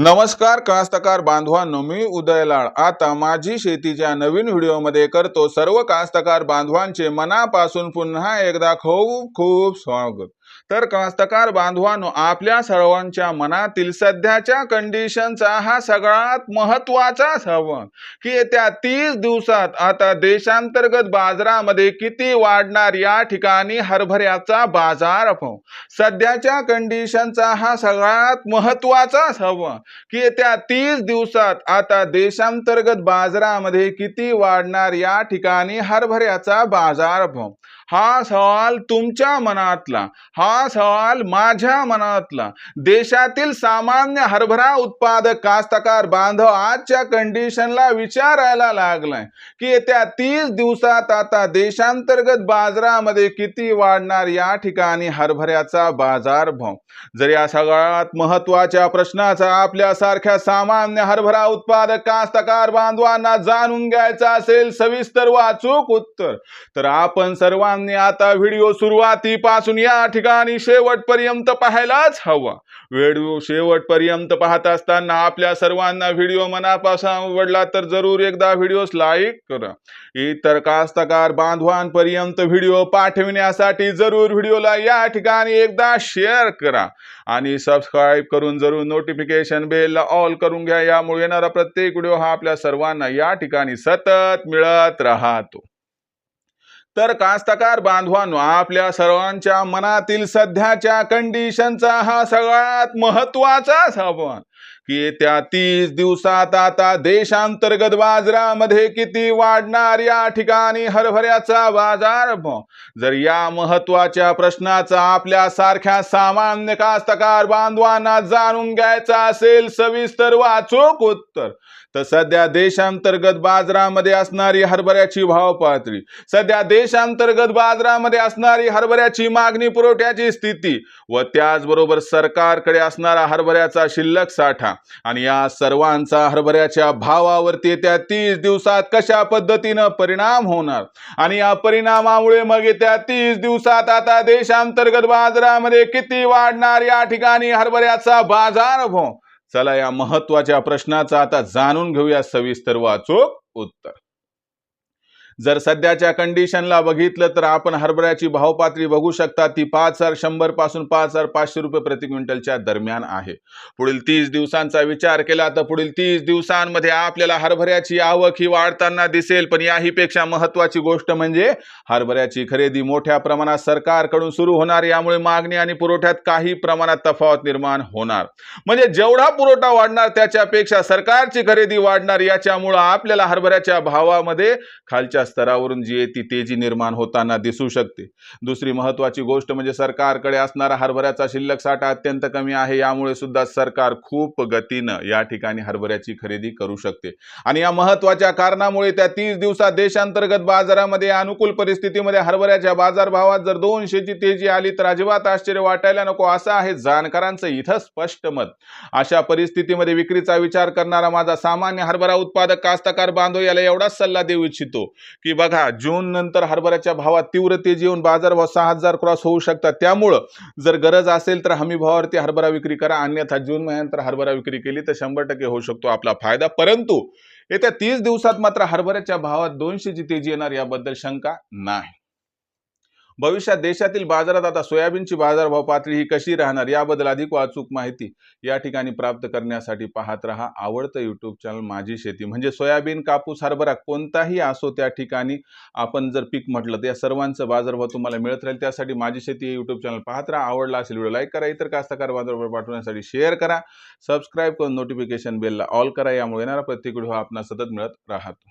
नमस्कार कास्तकार बांधवांनो मी उदयलाळ आता माझी शेतीच्या नवीन व्हिडिओमध्ये करतो सर्व कास्तकार बांधवांचे मनापासून पुन्हा एकदा खूप खूप स्वागत. तर कास्तकार बांधवांनो आपल्या सर्वांच्या मनातील सध्याच्या कंडिशनचा हा सगळ्यात महत्त्वाचा सवाल की येत्या तीस दिवसात आता देशांतर्गत बाजारामध्ये किती वाढणार या ठिकाणी हरभऱ्याचा बाजार भाव सध्याच्या कंडिशनचा हा सगळ्यात महत्त्वाचा सवाल की येत्या तीस दिवसात आता देशांतर्गत बाजारामध्ये किती वाढणार या ठिकाणी हरभऱ्याचा बाजार भाव हा सवाल तुमच्या मनातला हा सवाल माझ्या मनातला. देशातील सामान्य हरभरा उत्पादक कास्तकार बांधव आजच्या कंडिशनला विचारायला लागलाय की येत्या तीस दिवसात आता देशांतर्गत बाजारामध्ये किती वाढणार या ठिकाणी हरभऱ्याचा बाजार भाव जर या सगळ्यात महत्त्वाच्या प्रश्नाचा आपल्यासारख्या सामान्य हरभरा उत्पादक कास्तकार बांधवांना जाणून घ्यायचा असेल सविस्तर वाचूक उत्तर तर आपण सर्वांना आता व्हिडिओ सुरुवातीपासून या ठिकाणी शेवटपर्यंत पाहायलाच हवा. व्हिडिओ शेवटपर्यंत पाहत असताना आपल्या सर्वांना व्हिडिओ मनापासून आवडला तर जरूर एकदा व्हिडिओ लाईक करा. इतर कास्तकार बांधवांपर्यंत व्हिडिओ पाठविण्यासाठी जरूर व्हिडिओला या ठिकाणी एकदा शेअर करा. आणि सबस्क्राईब करून जरूर नोटिफिकेशन बेलला ऑल करून घ्या. यामुळे येणारा प्रत्येक व्हिडिओ हा आपल्या सर्वांना या ठिकाणी सतत मिळत राहतो. तर कास्तकार बांधवांनो आपल्या सर्वांच्या मनातील सध्याच्या कंडिशनचा हा सगळ्यात महत्त्वाचा सवाल की त्या तीस दिवसात आता देशांतर्गत बाजारामध्ये किती वाढणार या ठिकाणी हरभऱ्याचा बाजार? जर या महत्त्वाच्या प्रश्नाचा आपल्या सारख्या सामान्य कास्तकार बांधवांना जाणून घ्यायचा असेल सविस्तर वाचूक उत्तर. तर सध्या देशांतर्गत बाजारामध्ये असणारी हरभऱ्याची भाव पातळी सध्या देशांतर्गत बाजारामध्ये असणारी हरभऱ्याची मागणी पुरवठ्याची स्थिती व त्याचबरोबर सरकारकडे असणारा हरभऱ्याचा शिल्लक साठा आणि या सर्वांचा हरभऱ्याच्या भावावरती येत्या तीस दिवसात कशा पद्धतीनं परिणाम होणार? आणि या परिणामामुळे मग येत्या तीस दिवसात आता देशांतर्गत बाजारामध्ये किती वाढणार? या ठिकाणी हरभऱ्याचा बाजार भाव चला या महत्त्वाच्या प्रश्नाचा आता जाणून घेऊया सविस्तर वाचू उत्तर. जर सध्याच्या कंडिशनला बघितलं तर आपण हरभऱ्याची भावपातळी बघू शकता. ती पाच हजार शंभरपासून पाच हजार पाचशे रुपये प्रति क्विंटलच्या दरम्यान आहे. पुढील तीस दिवसांचा विचार केला तर पुढील तीस दिवसांमध्ये आपल्याला हरभऱ्याची आवक ही वाढताना दिसेल. पण याहीपेक्षा महत्वाची गोष्ट म्हणजे हरभऱ्याची खरेदी मोठ्या प्रमाणात सरकारकडून सुरू होणार. यामुळे मागणी आणि पुरवठ्यात काही प्रमाणात तफावत निर्माण होणार. म्हणजे जेवढा पुरवठा वाढणार त्याच्यापेक्षा सरकारची खरेदी वाढणार. याच्यामुळं आपल्याला हरभऱ्याच्या भावामध्ये खालच्या स्तरावरून जी आहे ती तेजी निर्माण होताना दिसू शकते. दुसरी महत्त्वाची गोष्ट म्हणजे सरकारकडे असणारा हरभऱ्याचा शिल्लक साठा अत्यंत कमी आहे. यामुळे सुद्धा सरकार खूप गतीनं या ठिकाणी हरभऱ्याची खरेदी करू शकते. आणि या महत्त्वाच्या कारणामुळे त्या तीस दिवसात देशांतर्गत बाजारामध्ये अनुकूल परिस्थितीमध्ये हरभऱ्याच्या बाजारभावात जर दोनशेची तेजी आली तर अजिबात आश्चर्य वाटायला नको. असं आहे जाणकारांचं इथं स्पष्ट मत. अशा परिस्थितीमध्ये विक्रीचा विचार करणारा माझा सामान्य हरभरा उत्पादक कास्तकार बांधव याला एवढाच सल्ला देऊ इच्छितो. की बघा जून नंतर हरभऱ्याच्या भावात तीव्र तेजी येऊन बाजारभाव सहा हजार क्रॉस होऊ शकतात. त्यामुळं जर गरज असेल तर हमी भावावरती हरभरा विक्री करा. अन्यथा जून महिन्यानंतर हरभरा विक्री केली तर शंभर टक्के होऊ शकतो आपला फायदा. परंतु येत्या तीस दिवसात मात्र हरभऱ्याच्या भावात दोनशेची तेजी येणार याबद्दल शंका नाही. भविष्यात देशातील बाजारात आता सोयाबीनची बाजारभाव पातळी ही कशी राहणार याबद्दल अधिक वाचूक माहिती या ठिकाणी प्राप्त करण्यासाठी पाहत रहा आवडतं युट्यूब चॅनल माझी शेती. म्हणजे सोयाबीन कापूस हरभरा कोणताही असो त्या ठिकाणी आपण जर पीक म्हटलं तर या सर्वांचं बाजारभाव तुम्हाला मिळत राहील. त्यासाठी माझी शेती हे युट्यूब चॅनल पाहत राहा. आवडला असेल व्हिडिओ लाईक करा. इतर कास्तकार बाजारभाव पाठवण्यासाठी शेअर करा. सबस्क्राईब करून नोटिफिकेशन बेलला ऑल करा. यामुळे येणारा प्रत्येक व्हिडिओ हा आपला सतत मिळत राहतो.